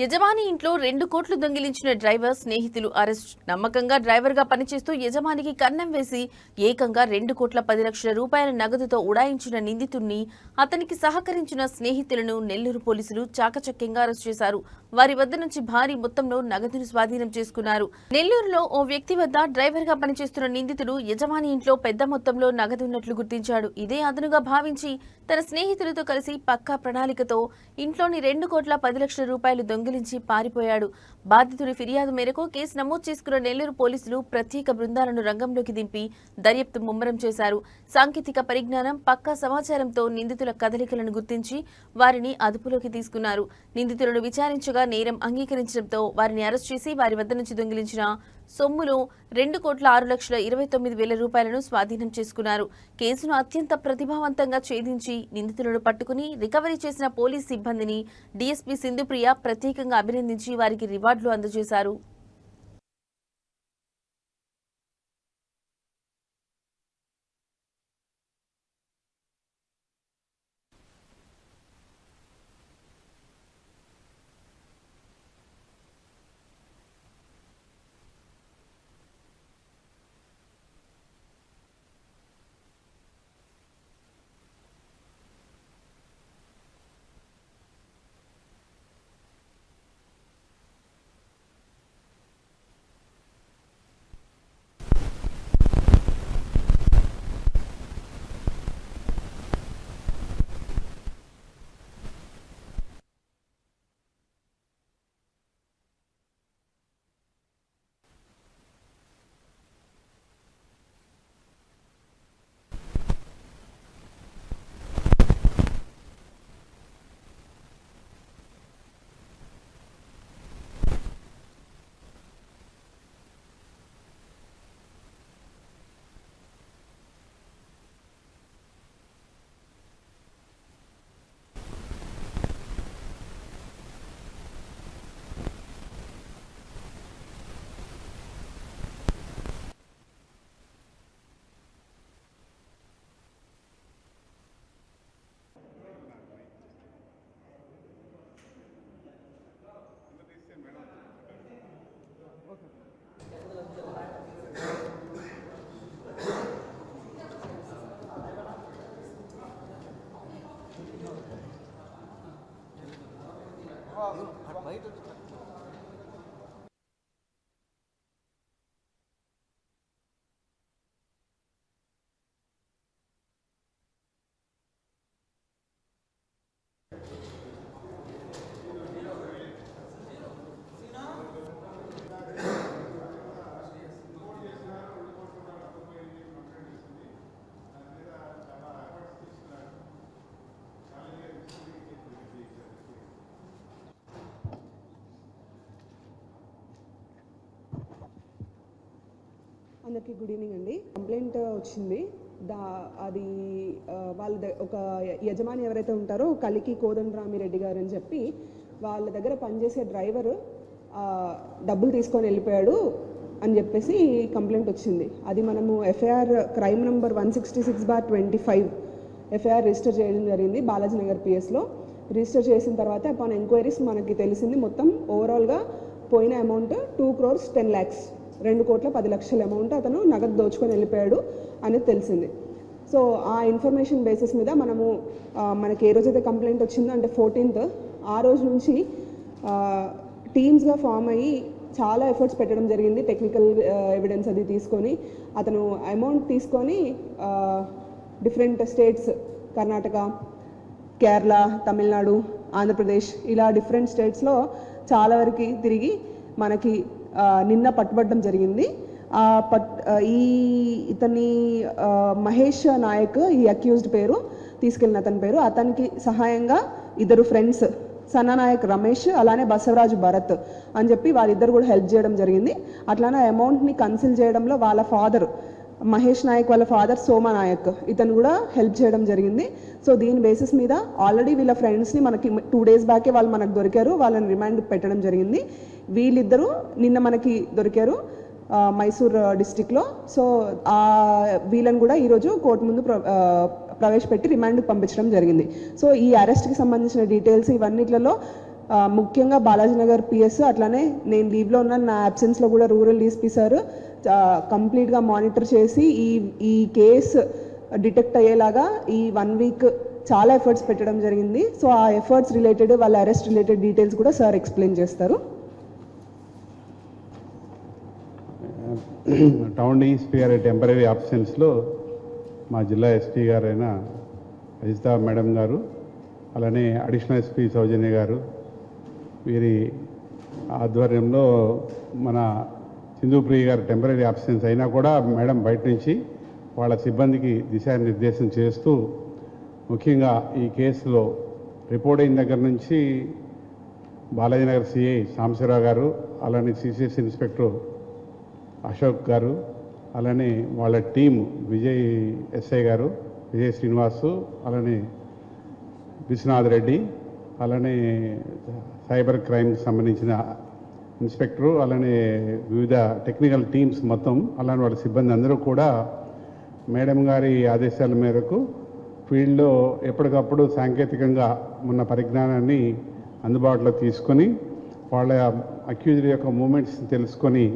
యజమాని ఇంట్లో రెండు కోట్లు దొంగిలించిన డ్రైవర్ స్నేహితులు అరెస్ట్. నమ్మకంగా డ్రైవర్గా పనిచేస్తూ యజమానికి కన్నం వేసి ఏకంగా రెండు కోట్ల పది లక్షల రూపాయల నగదుతో ఉడాయించిన నిందితుడిని అతనికి సహకరించిన స్నేహితులను నెల్లూరు పోలీసులు చాకచక్యంగా అరెస్ట్ చేశారు. వారి వద్ద నుంచి భారీ మొత్తంలో నగదును స్వాధీనం చేసుకున్నారు. నెల్లూరులో ఓ వ్యక్తి వద్ద డ్రైవర్గా పనిచేస్తున్న నిందితుడు యజమాని ఇంట్లో పెద్ద మొత్తంలో నగదు ఉన్నట్లు గుర్తించాడు. ఇదే అదనుగా భావించి తన స్నేహితులతో కలిసి పక్కా ప్రణాళికతో ఇంట్లోని రెండు కోట్ల పది లక్షల రూపాయలు దొంగి దొంగిలించి పారిపోయాడు. బాధితుడి ఫిర్యాదు మేరకు కేసు నమోదు చేసుకున్న నెల్లూరు పోలీసులు ప్రత్యేక బృందాలను రంగంలోకి దింపి దర్యాప్తు ముమ్మరం చేశారు. సాంకేతిక పరిజ్ఞానం పక్కా సమాచారంతో నిందితుల కదలికలను గుర్తించి వారిని అదుపులోకి తీసుకున్నారు. నిందితులను విచారించగా నేరం అంగీకరించడంతో వారిని అరెస్ట్ చేసి వారి వద్ద నుంచి దొంగిలించిన సొమ్ములో రెండు కోట్ల ఆరు లక్షల ఇరవై తొమ్మిది వేల రూపాయలను స్వాధీనం చేసుకున్నారు. కేసును అత్యంత ప్రతిభావంతంగా ఛేదించి నిందితులను పట్టుకుని రికవరీ చేసిన పోలీస్ సిబ్బందిని డీఎస్పీ సింధుప్రియ ప్రత్యేక ప్రత్యేకంగా అభినందించి వారికి రివార్డులు అందజేశారు. Vai, vai, vai. అందరికీ గుడ్ ఈవినింగ్ అండి. కంప్లైంట్ వచ్చింది. దా అది వాళ్ళ ఒక యజమాని ఎవరైతే ఉంటారో కలికి కోదండరామిరెడ్డి గారు అని చెప్పి వాళ్ళ దగ్గర పనిచేసే డ్రైవర్ డబ్బులు తీసుకొని వెళ్ళిపోయాడు అని చెప్పేసి కంప్లైంట్ వచ్చింది. అది మనము FIR crime number one sixty six bar twenty five FIR register చేయడం జరిగింది బాలాజీ నగర్ పిఎస్లో. రిజిస్టర్ చేసిన తర్వాత అపాన్ ఎంక్వైరీస్ మనకి తెలిసింది మొత్తం ఓవరాల్గా పోయిన amount two crores ten lakhs రెండు కోట్ల పది లక్షల అమౌంట్ అతను నగదు దోచుకొని వెళ్ళిపోయాడు అనేది తెలిసింది. సో ఆ ఇన్ఫర్మేషన్ బేసిస్ మీద మనము మనకి ఏ రోజైతే కంప్లైంట్ వచ్చిందో అంటే ఫోర్టీన్త్ ఆ రోజు నుంచి టీమ్స్గా ఫామ్ అయ్యి చాలా ఎఫర్ట్స్ పెట్టడం జరిగింది. టెక్నికల్ ఎవిడెన్స్ అది తీసుకొని అతను అమౌంట్ తీసుకొని డిఫరెంట్ స్టేట్స్ కర్ణాటక కేరళ తమిళనాడు ఆంధ్రప్రదేశ్ ఇలా డిఫరెంట్ స్టేట్స్లో చాలా వరకు తిరిగి మనకి నిన్న పట్టుబడడం జరిగింది. పట్ ఈ ఇతని మహేష్ నాయక్ ఈ అక్యూజ్డ్ పేరు తీసుకెళ్ళిన అతని పేరు. అతనికి సహాయంగా ఇద్దరు ఫ్రెండ్స్ సన్నానాయక్ రమేష్ అలానే బసవరాజు భరత్ అని చెప్పి వాళ్ళిద్దరు కూడా హెల్ప్ చేయడం జరిగింది. అట్లానే అమౌంట్ని కన్సిల్ చేయడంలో వాళ్ళ ఫాదర్ మహేష్ నాయక్ వాళ్ళ ఫాదర్ సోమా నాయక్ ఇతను కూడా హెల్ప్ చేయడం జరిగింది. సో దీని బేసిస్ మీద ఆల్రెడీ వీళ్ళ ఫ్రెండ్స్ని మనకి టూ డేస్ బ్యాకే వాళ్ళు మనకు దొరికారు. వాళ్ళని రిమాండ్ పెట్టడం జరిగింది. వీళ్ళిద్దరూ నిన్న మనకి దొరికారు మైసూర్ డిస్టిక్లో. సో ఆ వీళ్ళని కూడా ఈరోజు కోర్టు ముందు ప్ర- ప్రవేశపెట్టి రిమాండ్కి పంపించడం జరిగింది. సో ఈ అరెస్ట్కి సంబంధించిన డీటెయిల్స్ ఇవన్నిట్లలో ముఖ్యంగా బాలాజీనగర్ పిఎస్ అట్లానే నేను లీవ్లో ఉన్న నా అబ్సెన్స్లో కూడా రూరల్ డీఎస్పీ సార్ కంప్లీట్గా మానిటర్ చేసి ఈ ఈ కేసు డిటెక్ట్ అయ్యేలాగా ఈ వన్ వీక్ చాలా ఎఫర్ట్స్ పెట్టడం జరిగింది. సో ఆ ఎఫర్ట్స్ రిలేటెడ్ వాళ్ళ అరెస్ట్ రిలేటెడ్ డీటెయిల్స్ కూడా సార్ ఎక్స్ప్లెయిన్ చేస్తారు. టౌన్ డీఎస్పీ గారి టెంపరీ ఆబ్సెన్స్లో మా జిల్లా ఎస్పీ గారైన అజితా మేడం గారు అలానే అడిషనల్ ఎస్పీ సౌజన్య గారు వీరి ఆధ్వర్యంలో మన సింధుప్రియ గారు టెంపరీ ఆబ్సెన్స్ అయినా కూడా మేడం బయట నుంచి వాళ్ళ సిబ్బందికి దిశానిర్దేశం చేస్తూ ముఖ్యంగా ఈ కేసులో రిపోర్ట్ అయిన దగ్గర నుంచి బాలాజీనగర్ సిఐ సాంబశివరావు గారు అలానే సిసిఎస్ ఇన్స్పెక్టర్ అశోక్ గారు అలానే వాళ్ళ టీం విజయ్ ఎస్ఐ గారు విజయ్ శ్రీనివాసు అలానే విశ్వనాథ్ రెడ్డి అలానే సైబర్ క్రైమ్కి సంబంధించిన ఇన్స్పెక్టరు అలానే వివిధ టెక్నికల్ టీమ్స్ మొత్తం అలానే వాళ్ళ సిబ్బంది అందరూ కూడా మేడం గారి ఆదేశాల మేరకు ఫీల్డ్లో ఎప్పటికప్పుడు సాంకేతికంగా ఉన్న పరిజ్ఞానాన్ని అందుబాటులో తీసుకొని వాళ్ళ అక్యూజ్డ్ యొక్క మూమెంట్స్ తెలుసుకొని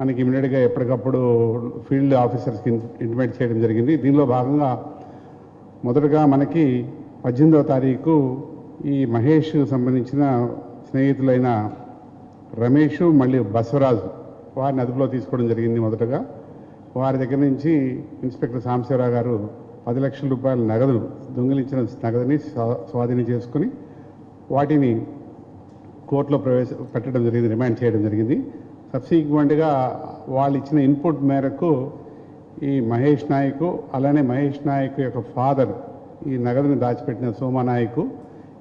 మనకి ఇమీడియట్గా ఎప్పటికప్పుడు ఫీల్డ్ ఆఫీసర్స్కి ఇంటిమేట్ చేయడం జరిగింది. దీనిలో భాగంగా మొదటగా మనకి పద్దెనిమిదవ తారీఖు ఈ మహేష్ సంబంధించిన స్నేహితులైన రమేష్ మళ్ళీ బసవరాజు వారిని అదుపులో తీసుకోవడం జరిగింది మొదటగా. వారి దగ్గర నుంచి ఇన్స్పెక్టర్ సాంబశివరావు గారు పది లక్షల రూపాయల నగదు దొంగిలించిన నగదుని స్వా- స్వాధీనం చేసుకుని వాటిని కోర్టులో ప్రవేశ పెట్టడం జరిగింది రిమాండ్ చేయడం జరిగింది. సబ్సిక్వెంట్గా వాళ్ళు ఇచ్చిన ఇన్పుట్ మేరకు ఈ మహేష్ నాయకు అలానే మహేష్ నాయక్ యొక్క ఫాదర్ ఈ నగదుని దాచిపెట్టిన సోమానాయకు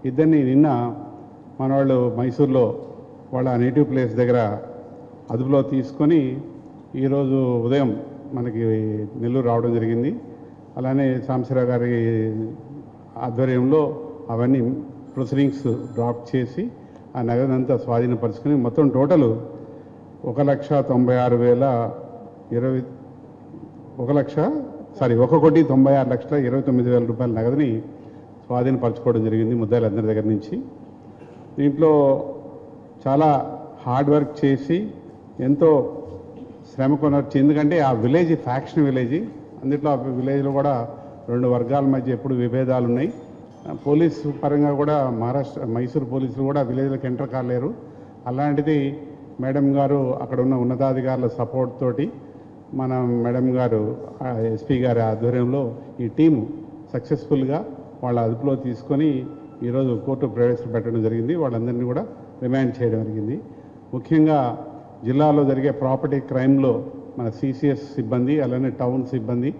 ఇద్దరిని నిన్న మన వాళ్ళు మైసూర్లో వాళ్ళ నేటివ్ ప్లేస్ దగ్గర అదుపులో తీసుకొని ఈరోజు ఉదయం మనకి నెల్లూరు రావడం జరిగింది. అలానే సాంబశివరావు గారి ఆధ్వర్యంలో అవన్నీ ప్రొసీడింగ్స్ డ్రాప్ చేసి ఆ నగదంతా స్వాధీనపరుచుకొని మొత్తం టోటల్ ఒక లక్ష తొంభై ఆరు వేల ఇరవై ఒక లక్ష సారీ ఒక కోటి తొంభై ఆరు లక్షల ఇరవై తొమ్మిది వేల రూపాయల నగదుని స్వాధీనపరచుకోవడం జరిగింది ముద్దాయిలందరి దగ్గర నుంచి. దీంట్లో చాలా హార్డ్ వర్క్ చేసి ఎంతో శ్రమ కొనవచ్చు ఎందుకంటే ఆ విలేజ్ ఫ్యాక్షన్ విలేజ్ అందుట్లో ఆ విలేజ్లో కూడా రెండు వర్గాల మధ్య ఎప్పుడు విభేదాలు ఉన్నాయి. పోలీసు పరంగా కూడా మహారాష్ట్ర మైసూరు పోలీసులు కూడా విలేజ్లోకి ఎంటర్ కాలేరు. అలాంటిది మేడం గారు అక్కడ ఉన్న ఉన్నతాధికారుల సపోర్ట్ తోటి మన మేడం గారు ఎస్పీ గారి ఆధ్వర్యంలో ఈ టీము సక్సెస్ఫుల్గా వాళ్ళ అదుపులో తీసుకొని ఈరోజు కోర్టు ప్రవేశపెట్టడం జరిగింది. వాళ్ళందరినీ కూడా రిమాండ్ చేయడం జరిగింది. ముఖ్యంగా జిల్లాలో జరిగే ప్రాపర్టీ క్రైమ్లో మన సిసిఎస్ సిబ్బంది అలానే టౌన్ సిబ్బంది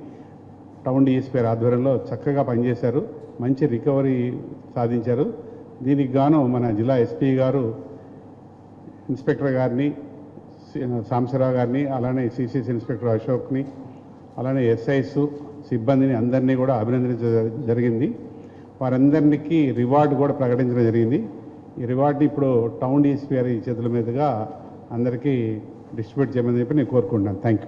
టౌన్ డిఎస్పీ ఆధ్వర్యంలో చక్కగా పనిచేశారు. మంచి రికవరీ సాధించారు. దీనికి గాను మన జిల్లా ఎస్పీ గారు ఇన్స్పెక్టర్ గారిని సాంబశివరావు గారిని అలానే సిసిఎస్ ఇన్స్పెక్టర్ అశోక్ని అలానే ఎస్ఐస్ సిబ్బందిని అందరినీ కూడా అభినందించడం జరిగింది. వారందరికీ రివార్డు కూడా ప్రకటించడం జరిగింది. ఈ రివార్డుని ఇప్పుడు టౌన్ డిఎస్పీ గారి చేతుల మీదుగా అందరికీ డిస్ట్రిబ్యూట్ చేయమని చెప్పి నేను కోరుకుంటున్నాను. Thank you.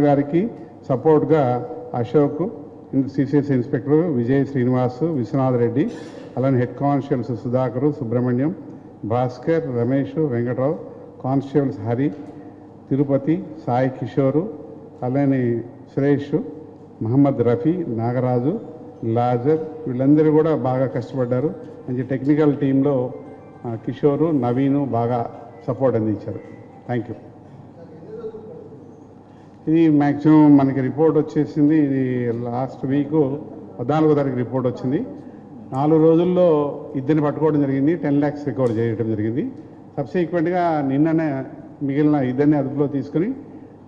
గారికి సపోర్ట్గా అశోక్ సిసిఎస్ ఇన్స్పెక్టర్ విజయ్ శ్రీనివాస్ విశ్వనాథ్ రెడ్డి అలానే head constables Sudhakar Subrahmanyam Bhaskar Ramesh Venkatrao constables Hari Tirupati Sai Kishore అలానే సురేష్ మహమ్మద్ రఫీ నాగరాజు లాజర్ వీళ్ళందరూ కూడా బాగా కష్టపడ్డారు. మంచి టెక్నికల్ టీంలో కిషోరు నవీను బాగా సపోర్ట్ అందించారు. థ్యాంక్ యూ ఇది మ్యాక్సిమం మనకి రిపోర్ట్ వచ్చేసింది. ఇది లాస్ట్ వీక్ పద్నాలుగో తారీఖు రిపోర్ట్ వచ్చింది. నాలుగు రోజుల్లో ఇద్దరిని పట్టుకోవడం జరిగింది. టెన్ ల్యాక్స్ రికవర్ చేయడం జరిగింది. సబ్సిక్వెంట్గా నిన్ననే మిగిలిన ఇద్దరిని అదుపులో తీసుకుని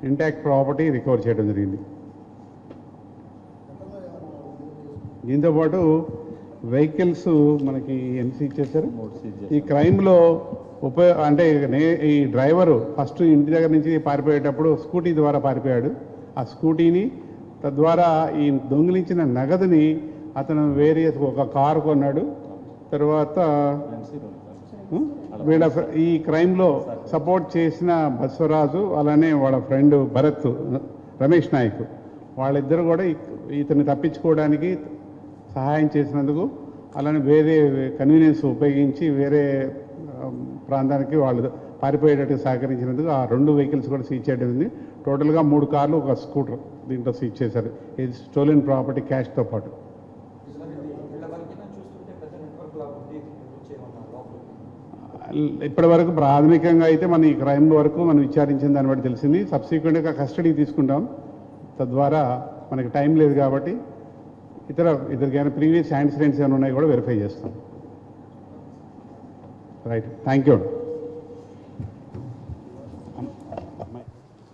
ఇంటాక్ట్ ప్రాపర్టీ రికవర్ చేయడం జరిగింది. దీంతోపాటు వెహికల్స్ మనకి ఎన్సీ ఇచ్చేసారు ఈ క్రైమ్లో ఉపయోగ అంటే ఈ డ్రైవరు ఫస్ట్ ఇంటి దగ్గర నుంచి పారిపోయేటప్పుడు స్కూటీ ద్వారా పారిపోయాడు. ఆ స్కూటీని తద్వారా ఈ దొంగిలించిన నగదుని అతను వేరే ఒక కారు కొన్నాడు. తర్వాత? వీళ్ళ ఈ క్రైమ్లో సపోర్ట్ చేసిన బస్వరాజు అలానే వాళ్ళ ఫ్రెండ్ భరత్ రమేష్ నాయక్. వాళ్ళిద్దరు కూడా ఇతన్ని తప్పించుకోవడానికి సహాయం చేసినందుకు అలానే వేరే కన్వీనియన్స్ ఉపయోగించి వేరే ప్రాంతానికి వాళ్ళు పారిపోయేటట్టు సహకరించినందుకు ఆ రెండు వెహికల్స్ కూడా సీజ్ చేయడం ఉంది టోటల్గా మూడు కార్లు ఒక స్కూటర్ దీంట్లో సీజ్ చేశారు. ఇది స్టోలెన్ ప్రాపర్టీ క్యాష్తో పాటు. ఇప్పటి వరకు ప్రాథమికంగా అయితే మన ఈ క్రైమ్ వరకు మనం విచారించిన దాన్ని బట్టి తెలిసింది. సబ్సిక్వెంట్గా కస్టడీకి తీసుకుంటాం. తద్వారా మనకి టైం లేదు కాబట్టి ఇతర ఇద్దరికైనా ప్రీవియస్ యాక్సిడెంట్స్ ఏమైనా ఉన్నాయి కూడా వెరిఫై చేస్తాం. రైట్. Thank you